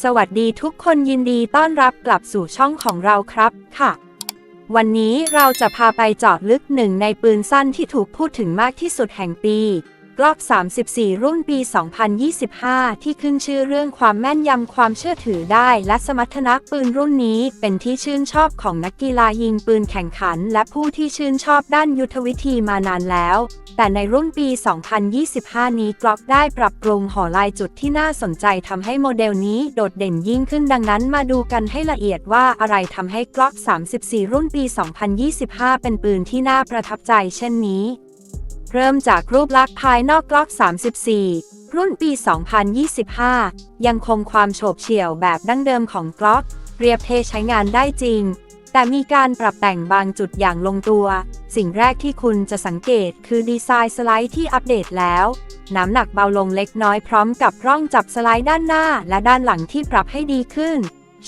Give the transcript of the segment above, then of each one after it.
สวัสดีทุกคนยินดีต้อนรับกลับสู่ช่องของเราครับค่ะ วันนี้เราจะพาไปเจาะลึกหนึ่งในปืนสั้นที่ถูกพูดถึงมากที่สุดแห่งปี กลอก 34 รุ่นปี 2025 ที่ขึ้นชื่อเรื่องความแม่นยำความเชื่อถือได้และสมรรถนะปืนรุ่นนี้เป็นที่ชื่นชอบของนักกีฬายิงปืนแข่งขัน และผู้ที่ชื่นชอบด้านยุทธวิธีมานานแล้ว แต่ในรุ่นปี 2025 นี้กล็อกได้ปรับปรุงหอลายจุดที่น่าสนใจทำให้โมเดลนี้โดดเด่นยิ่งขึ้นดังนั้นมาดูกันให้ละเอียดว่าอะไรทำให้กล็อก34 รุ่นปี 2025 เป็นปืนที่น่าประทับใจเช่นนี้ เริ่มจากรูปลักษณ์ภายนอกกล็อก34 รุ่นปี 2025 ยังคงความโฉบเฉี่ยวแบบดั้งเดิมของกล็อกเรียบเทใช้งานได้จริง แต่มีการปรับแต่งบางจุดอย่างลงตัว สิ่งแรกที่คุณจะสังเกตคือดีไซน์สไลด์ที่อัปเดตแล้ว น้ำหนักเบาลงเล็กน้อยพร้อมกับร่องจับสไลด์ด้านหน้าและด้านหลังที่ปรับให้ดีขึ้น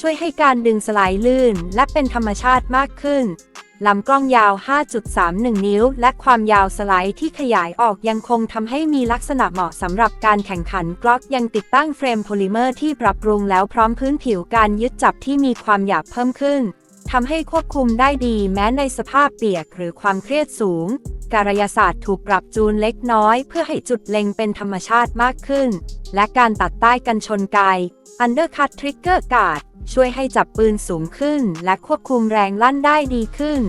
ช่วยให้การดึงสไลด์ลื่นและเป็นธรรมชาติมากขึ้นลำกล้องยาว 5.31 นิ้ว และความยาวสไลด์ที่ขยายออกยังคงทำให้มีลักษณะเหมาะสำหรับการแข่งขันกล็อกยังติดตั้งเฟรมโพลิเมอร์ที่ปรับปรุงแล้วพร้อมพื้นผิวการยึดจับที่มีความหยาบเพิ่มขึ้น ทำให้ควบคุมได้ดีแม้ในสภาพเปียกหรือความเครียดสูง การยศาสตร์ถูกปรับจูนเล็กน้อย เพื่อให้จุดเล็งเป็นธรรมชาติมากขึ้น และการตัดใต้กันชนไก Undercut Trigger Guard ช่วยให้จับปืนสูงขึ้น และควบคุมแรงลั่นได้ดีขึ้น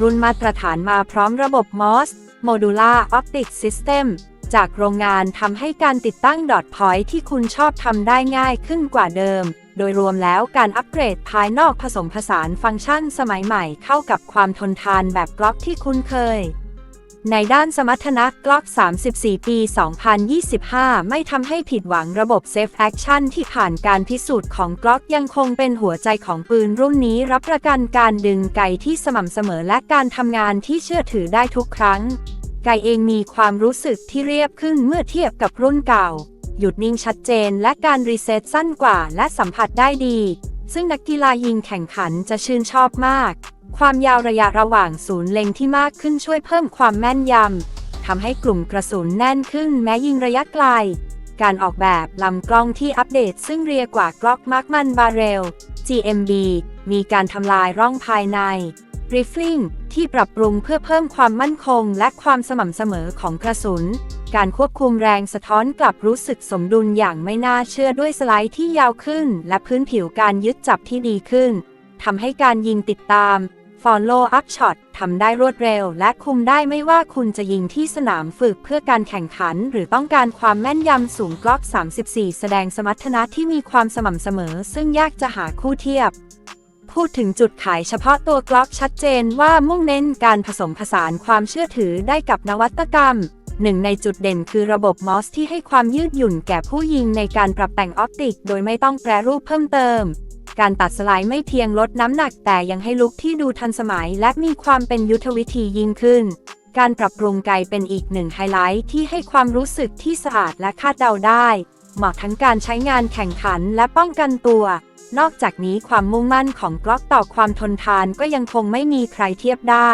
รุ่นมาตรฐานมาพร้อมระบบ MOS Modular Optic System จากโรงงานทำให้การติดตั้งดอทพอยที่คุณชอบทำได้ง่ายขึ้นกว่าเดิม โดยรวมแล้วการอัปเกรดภายนอกผสมผสานฟังก์ชันสมัยใหม่เข้ากับความทนทานแบบกล็อกที่คุ้นเคย ในด้านสมรรถนะกล็อก 34 ปี 2025 ไม่ทำให้ผิดหวังระบบ Safe Action ที่ผ่านการพิสูจน์ของกล็อกยังคงเป็นหัวใจของปืนรุ่นนี้ รับประกันการดึงไกที่สม่ำเสมอและการทำงานที่เชื่อถือได้ทุกครั้ง ไกเองมีความรู้สึกที่เรียบขึ้นเมื่อเทียบกับรุ่นเก่า หยุดนิ่งชัดเจนและการรีเซ็ตสั้นกว่าและสัมผัสได้ดี ซึ่งนักกีฬายิงแข่งขันจะชื่นชอบมาก ความยาวระยะระหว่างศูนย์เล็งที่มากขึ้นช่วยเพิ่มความแม่นยำทำให้กลุ่มกระสุนแน่นขึ้นแม้ยิงระยะไกล การออกแบบลำกล้องที่อัปเดตซึ่งเรียกว่ากล็อกมาร์กมันบาเรล GMB มีการทำลายร่องภายใน Riffling ที่ปรับปรุงเพื่อเพิ่มความมั่นคงและความสม่ำเสมอของกระสุน การควบคุมแรงสะท้อนกลับรู้สึกสมดุลอย่างไม่น่าเชื่อด้วยสไลด์ที่ยาวขึ้น และพื้นผิวการยึดจับที่ดีขึ้นทำให้การยิงติดตาม Follow up shot ทำได้รวดเร็ว และคุมได้ไม่ว่าคุณจะยิงที่สนามฝึกเพื่อการแข่งขัน หรือต้องการความแม่นยำสูงกล็อก 34 แสดงสมรรถนะที่มีความสม่ำเสมอ ซึ่งยากจะหาคู่เทียบ พูดถึงจุดขายเฉพาะตัวกล็อกชัดเจนว่ามุ่งเน้นการผสมผสานความเชื่อถือได้กับนวัตกรรม หนึ่งในจุดเด่นคือระบบ MOS ที่ให้ความยืดหยุ่นแก่ผู้ยิงในการปรับแต่งออปติก โดยไม่ต้องแปรรูปเพิ่มเติม การตัดสไลด์ไม่เพียงลดน้ำหนักแต่ยังให้ลุกที่ดูทันสมัย และมีความเป็นยุทธวิธียิ่งขึ้น การปรับปรุงไกเป็นอีกหนึ่งไฮไลท์ที่ให้ความรู้สึกที่สะอาดและคาดเดาได้ เหมาะทั้งการใช้งานแข่งขันและป้องกันตัว นอกจากนี้ความมุ่งมั่นของกล็อกต่อความทนทานก็ยังคงไม่มีใครเทียบได้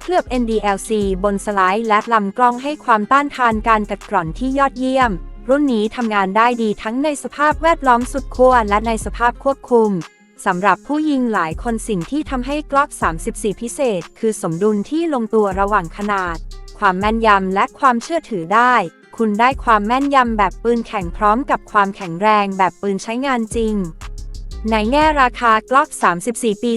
เคลือบ NDLC บนสไลด์และลำกล้องให้ความต้านทานการกัดกร่อนที่ยอดเยี่ยม รุ่นนี้ทำงานได้ดีทั้งในสภาพแวดล้อมสุดขั้วและในสภาพควบคุมสำหรับผู้ยิงหลายคนสิ่งที่ทำให้กล็อก 34 พิเศษ คือสมดุลที่ลงตัวระหว่างขนาด ความแม่นยำและความเชื่อถือได้ คุณได้ความแม่นยำแบบปืนแข่งพร้อมกับความแข็งแรงแบบปืนใช้งานจริง ในแง่ราคากล็อก 34 ปี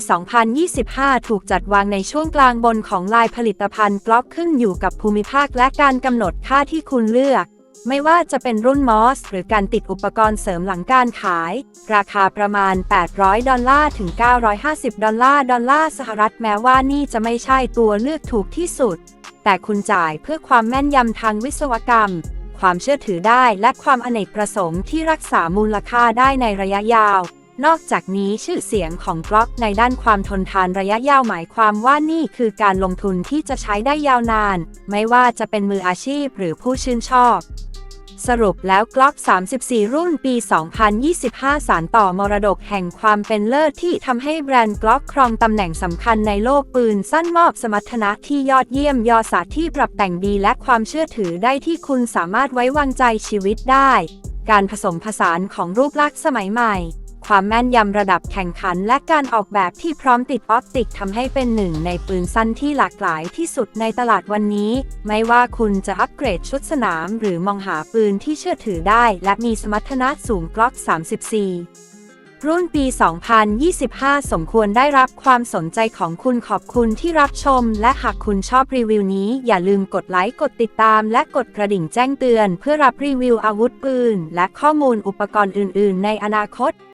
2025 ถูกจัดวางในช่วงกลางบนของลายผลิตภัณฑ์กล็อกขึ้นอยู่กับภูมิภาคและการกำหนดค่าที่คุณเลือก ไม่ว่าจะเป็นรุ่นมอส หรือการติดอุปกรณ์เสริมหลังการขาย ราคาประมาณ 800 ดอลลาร์ถึง 950 ดอลลาร์ ดอลลาร์สหรัฐแม้ว่านี่จะไม่ใช่ตัวเลือกถูกที่สุด แต่คุณจ่ายเพื่อความแม่นยำทางวิศวกรรม ความเชื่อถือได้และความอเนกประสงค์ที่รักษามูลค่าได้ในระยะยาว นอกจากนี้ชื่อเสียงของกล็อกในด้านความทนทานระยะยาวหมายความว่านี่คือการลงทุนที่จะใช้ได้ยาวนาน ไม่ว่าจะเป็นมืออาชีพหรือผู้ชื่นชอบ สรุปแล้วกล็อก34 รุ่นปี 2025 สารต่อมรดกแห่งความเป็นเลิศที่ทำให้แบรนด์กล็อกครองตำแหน่งสำคัญในโลกปืนสั้นมอบสมรรถนะที่ยอดเยี่ยมยอสาที่ปรับแต่งดีและความเชื่อถือได้ที่คุณสามารถไว้วางใจชีวิตได้ การผสมผสานของรูปลักษณ์สมัยใหม่ ความแม่นยำระดับแข่งขัน และการออกแบบที่พร้อมติดออปติกทำให้เป็นหนึ่งในปืนสั้นที่หลากหลายที่สุดในตลาดวันนี้ ไม่ว่าคุณจะอัปเกรดชุดสนาม หรือมองหาปืนที่เชื่อถือได้ และมีสมรรถนะสูงกล็อก 34รุ่นปี 2025 สมควรได้รับความสนใจของคุณขอบคุณที่รับชม และหากคุณชอบรีวิวนี้ อย่าลืมกดไลค์ กดติดตาม และกดกระดิ่งแจ้งเตือน เพื่อรับรีวิวอาวุธปืน และข้อมูลอุปกรณ์อื่น ๆ ในอนาคต